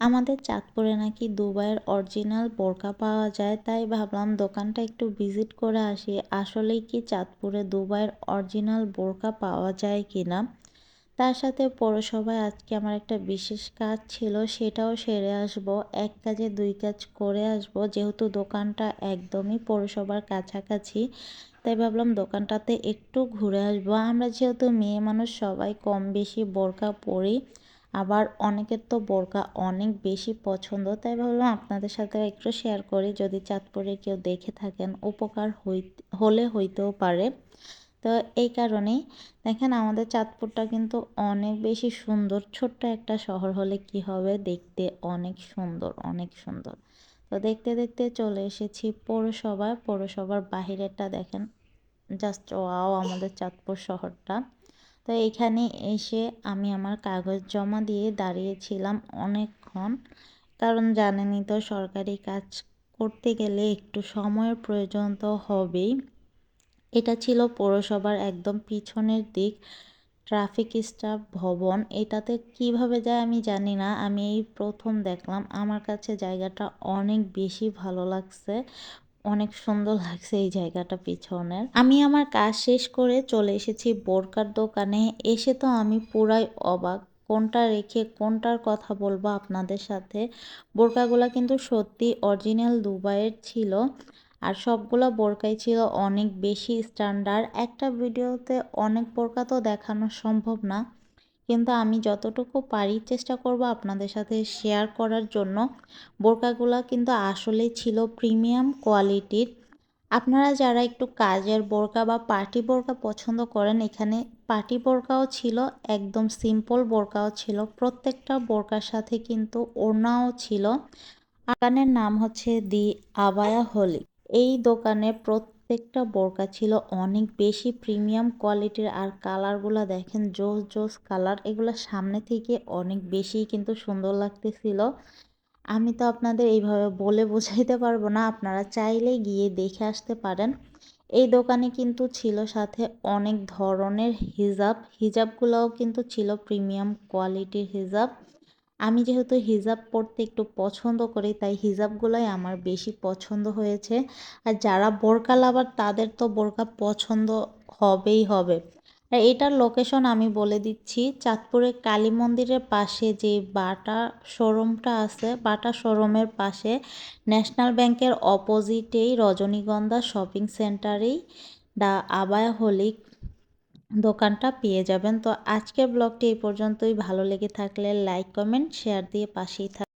আমাদের চাঁদপুরে নাকি দুবাইয়ের অরিজিনাল বোরকা পাওয়া যায়, তাই ভাবলাম দোকানটা একটু ভিজিট করে আসি। আসলেই কি চাঁদপুরে দুবাইয়ের অরিজিনাল বোরকা পাওয়া যায় কি না? তার সাথে পৌরসভায় আজকে আমার একটা বিশেষ কাজ ছিল, সেটাও সেরে আসব। এক কাজে দুই কাজ করে আসব, যেহেতু দোকানটা একদমই পৌরসভার কাছাকাছি, তাই ভাবলাম দোকানটাতে একটু ঘুরে আসব। আমরা যেহেতু মেয়ে মানুষ, সবাই কম বেশি বোরকা পরি। আবার অনেকের তো বোরকা অনেক বেশি পছন্দ, তাই ভাবলাম আপনাদের সাথে একটু শেয়ার করি। যদি চাঁদপুরে কেউ দেখে থাকেন, উপকার হই, হলে হইতেও পারে। তো এই কারণেই দেখেন আমাদের চাঁদপুরটা কিন্তু অনেক বেশি সুন্দর। ছোট্ট একটা শহর হলে কি হবে? দেখতে অনেক সুন্দর অনেক সুন্দর। তো দেখতে দেখতে চলে এসেছি পৌরসভায়। পৌরসভার বাহিরেরটা দেখেন জাস্ট ওয়াও আমাদের চাঁদপুর শহরটা। তো এখানে এসে আমি আমার কাগজ জমা দিয়ে দাঁড়িয়েছিলাম অনেকক্ষণ। কারণ জানেনই তো সরকারি কাজ করতে গেলে একটু সময়ের প্রয়োজন তো হবেই। এটা ছিল পৌরসভার একদম পিছনের দিক, ট্রাফিক স্টাফ ভবন। এটাতে কীভাবে যায় আমি জানি না। আমি এই প্রথম দেখলাম। আমার কাছে জায়গাটা অনেক বেশি ভালো লাগছে। অনেক সুন্দর লাগছে এই জায়গাটা পিছনের। আমি আমার কাজ শেষ করে চলে এসেছি বোরকার দোকানে। এসে তো আমি পুরাই অবাক। কোনটা রেখে কোনটার কথা বলব আপনাদের সাথে? বোরকাগুলো কিন্তু সত্যি অরিজিনাল দুবাইয়ের ছিল। আর সবগুলো বোরকাই ছিল অনেক বেশি স্ট্যান্ডার্ড একটা ভিডিওতে অনেক বোরকা তো দেখানো সম্ভব না। কিন্তু আমি যতটুকু পারি চেষ্টা করব আপনাদের সাথে শেয়ার করার জন্য। বোরকাগুলো কিন্তু আসলেই ছিল প্রিমিয়াম কোয়ালিটির আপনারা যারা একটু কাজের বোরকা বা পার্টি বোরকা পছন্দ করেন, এখানে পার্টি বোরকাও ছিল, একদম সিম্পল বোরকাও ছিল। প্রত্যেকটা বোরকার সাথে কিন্তু ওড়নাও ছিল। দোকানের নাম হচ্ছে দি আবায়া হলি এই দোকানে প্রত্যেকটা বোরকা ছিল অনেক বেশি প্রিমিয়াম কোয়ালিটির আর কালারগুলো দেখেন, জোস জোস কালার। এগুলো সামনে থেকে অনেক বেশি কিন্তু সুন্দর লাগতেছিল। আমি তো আপনাদের এইভাবে বলে বোঝাইতে পারব না, আপনারা চাইলেই গিয়ে দেখে আসতে পারেন। এই দোকানে কিন্তু ছিল সাথে অনেক ধরনের হিজাব, হিজাবগুলোও কিন্তু ছিল প্রিমিয়াম কোয়ালিটির হিজাব। আমি যেহেতু হিজাব পরতে একটু পছন্দ করি, তাই হিজাবগুলোই আমার বেশি পছন্দ হয়েছে। আর যারা বোরকা লাভার, তাদের তো বোরকা পছন্দ হবেই হবে। এটার লোকেশন আমি বলে দিচ্ছি চাঁদপুরের কালী মন্দিরের পাশে যে বাটা শোরুমটা আছে, বাটা শোরুমের পাশে ন্যাশনাল ব্যাংকের অপোজিটেই রজনীগন্ধা শপিং সেন্টারেই, দা আবায়া হলিক দোকানটা পেয়ে যাবেন। তো আজকের ব্লগটি এই পর্যন্তই। ভালো লেগে থাকলে লাইক, কমেন্ট, শেয়ার দিয়ে পাশেই থাক